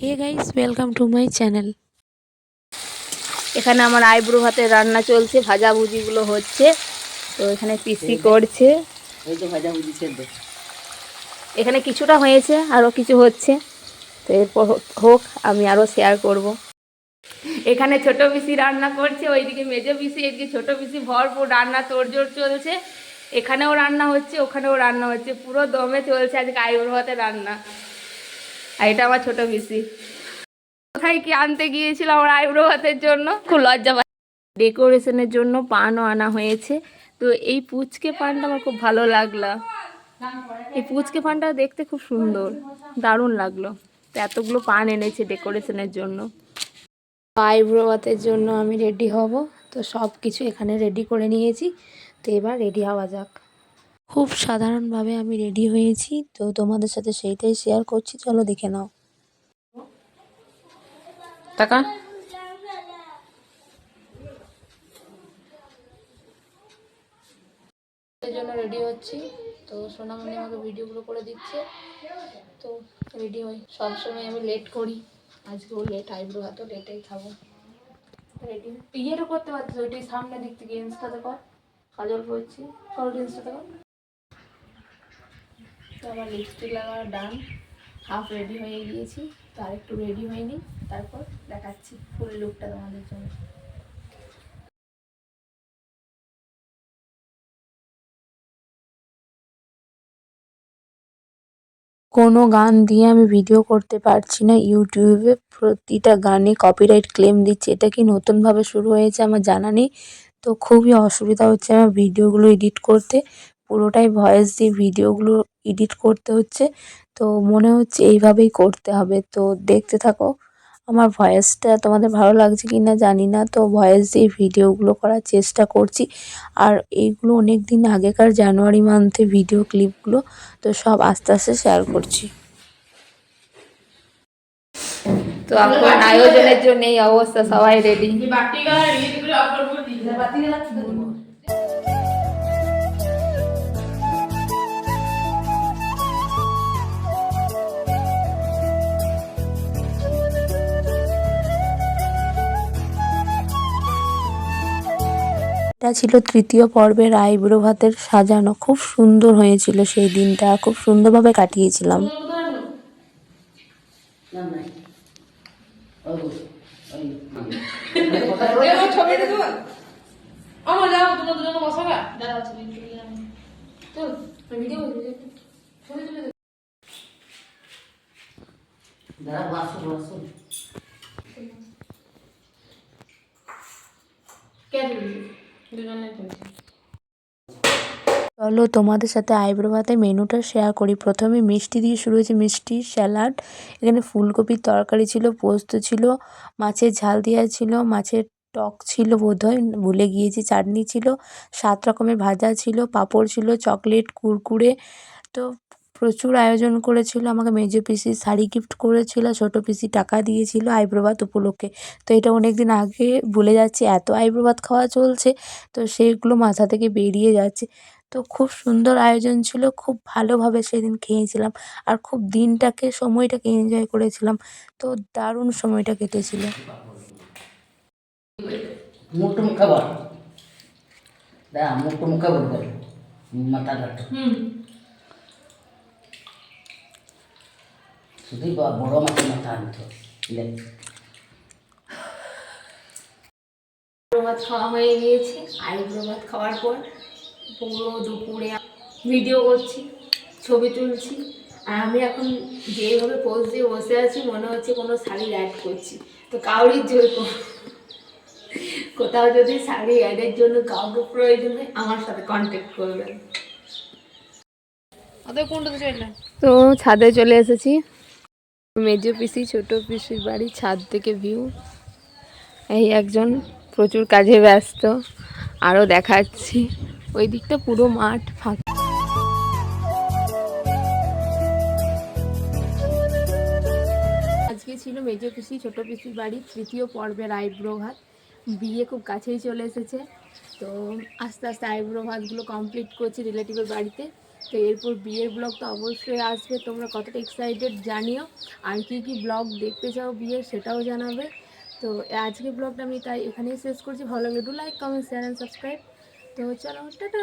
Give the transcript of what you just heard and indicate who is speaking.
Speaker 1: Hey guys welcome to my channel
Speaker 2: এখানে আমার eyebrow ভাতের রান্না চলছে ভাজা ভুজিগুলো হচ্ছে। তো এখানে পিসি করছে।
Speaker 3: ওই তো ভাজা সেদ্ধ।
Speaker 2: এখানে কিছুটা হয়েছে আরও কিছু হচ্ছে। তো এরপর হোক আমি আরও শেয়ার করব। এখানে ছোট পিসি রান্না করছে ওইদিকে মেজো পিসি এদিকে ছোট পিসি ভরপুর রান্না তোড়জোড় চলছে। এখানেও রান্না হচ্ছে ওখানেও রান্না হচ্ছে পুরো দমে চলছে আজকে আইব্রো ভাতের রান্না। আর এটা আমার ছোট পিসি। কোথায় কি আনতে গিয়েছিল আমার আইব্রো ভাতের জন্য? খুব লজ্জা পাই ডেকোরেশনের জন্য পানও আনা হয়েছে। তো এই পুচকে পানটা আমার খুব ভালো লাগল। এই পুচকে পানটা দেখতে খুব সুন্দর। দারুণ লাগল। তো এতগুলো পান এনেছে ডেকোরেশনের জন্য। আইব্রো ভাতের জন্য আমি রেডি হব। তো সব কিছু এখানে রেডি করে নিয়েছি। তো এবার রেডি হওয়া যাক।
Speaker 1: খুব সাধারণভাবে আমি রেডি হয়েছি তো তোমাদের সাথে সেইটাই শেয়ার করছি চলো দেখে নাও।
Speaker 2: টাকা? জন্য রেডি হচ্ছি। তো সোনামণি আমাকে ভিডিওগুলো করে দিচ্ছে। তো রেডি হই। সবসময় আমি লেট করি। আজকেও লেট আইব্রো হাতও লেটেই খাব। রেডি ইয়েরও করতে পারছিস ওইটাই সামনের দিক থেকে ইনস্টাতে কর। কাজল করছি কল ইনস্টাতে কর। তো আমার লিপস্টিক লাগা ডান হাফ রেডি হয়ে গিয়েছি, তো আরেকটু রেডি হয়নি, তারপর দেখাচ্ছি ফুল লুকটা তোমাদের জন্য।
Speaker 1: কোনো গান দিয়ে আমি ভিডিও করতে পারছি না ইউটিউবে প্রতিটা গানে কপিরাইট ক্লেম দিচ্ছে। এটা কি নতুনভাবে শুরু হয়েছে আমার জানা নেই, তো খুবই অসুবিধা হচ্ছে আমার ভিডিওগুলো এডিট করতে। পুরোটাই ভয়েস দিয়ে ভিডিওগুলো এডিট করতে হচ্ছে। তো মনে হচ্ছে এইভাবেই করতে হবে। তো দেখতে থাকো আমার ভয়েসটা তোমাদের ভালো লাগছে কি না জানি না। তো ভয়েস দিয়ে ভিডিওগুলো করার চেষ্টা করছি। আর এইগুলো অনেক দিন আগেকার জানুয়ারি মান্থে ভিডিও ক্লিপগুলো তো সব আস্তে আস্তে শেয়ার করছি।
Speaker 2: তো এখন আয়োজনের জন্য এই অবস্থা সবাই রেডি
Speaker 1: এটা ছিল তৃতীয় পর্বের আইব্রো ভাতের সাজানো। খুব সুন্দর হয়েছিল সেই দিনটা, খুব সুন্দরভাবে কাটিয়েছিলাম।
Speaker 3: না নাই ওই ওই
Speaker 1: চলো তোমাদের সাথে আইব্রো ভাতের মেনুটা শেয়ার করি। প্রথমে মিষ্টি দিয়ে শুরু হয়েছে মিষ্টি, স্যালাড। এখানে ফুলকপির তরকারি ছিল, পোস্ত ছিল, মাছের ঝাল দেওয়া ছিল, মাছের টক ছিল বোধহয়, ভুলে গিয়েছি, চাটনি ছিল, সাত রকমের ভাজা ছিল, পাঁপড় ছিল, চকলেট, কুরকুরে। তো প্রচুর আয়োজন করেছিল আমাকে মেজো পিসি শাড়ি গিফট করেছিল ছোটো পিসি টাকা দিয়েছিল আইব্রো ভাত উপলক্ষে। তো এটা অনেক দিন আগে ভুলে যাচ্ছি এত আইব্রো ভাত খাওয়া চলছে তো সেগুলো মাথা থেকে বেরিয়ে যাচ্ছে। তো খুব সুন্দর আয়োজন ছিল খুব ভালোভাবে সেদিন খেয়েছিলাম আর খুব দিনটাকে সময়টাকে এনজয় করেছিলাম। তো দারুণ সময়টা কেটেছিল।
Speaker 3: মোটম খাবার? দাঁড়া মোটম খাবার বল মাথা শুধুই বড় মাছের মাথা আনতো
Speaker 2: ভাত খাওয়া হয়ে গিয়েছে। আইব্রো ভাত খাওয়ার পর পুরো দুপুরে ভিডিও করছি ছবি তুলছি। আর আমি এখন যেইভাবে পোজ দিয়ে বসে আছি মনে হচ্ছে কোনো শাড়ি অ্যাড করছি। তো কাউরির জন্য কোথাও যদি শাড়ি অ্যাডের জন্য কাউকে প্রয়োজন হয় আমার সাথে কন্ট্যাক্ট করবেন। তো ছাদে চলে এসেছি। মেজো পিসি, ছোট পিসির বাড়ি ছাদ থেকে ভিউ এই একজন প্রচুর কাজে ব্যস্ত আরও দেখাচ্ছি। ওই দিকটা পুরো মাঠ ফাঁকা। আজকে ছিল মেজো পিসি, ছোট পিসির বাড়ি তৃতীয় পর্বের আইব্রো ভাত। বিয়ে খুব কাছেই চলে এসেছে। তো আস্তে আস্তে আইব্রো ভাতগুলো কমপ্লিট করছি রিলেটিভের বাড়িতে। তো এরপর বিয়ের ব্লগ তো অবশ্যই আসবে। তোমরা কতটা এক্সাইটেড জানিও। আর কি কি ব্লগ দেখতে চাও বিয়ের সেটাও জানাবে। তো আজকে ব্লগটা আমি তাই এখানেই শেষ করছি। ভালো লাগলে do like comment share and subscribe তো চলো, টাটা!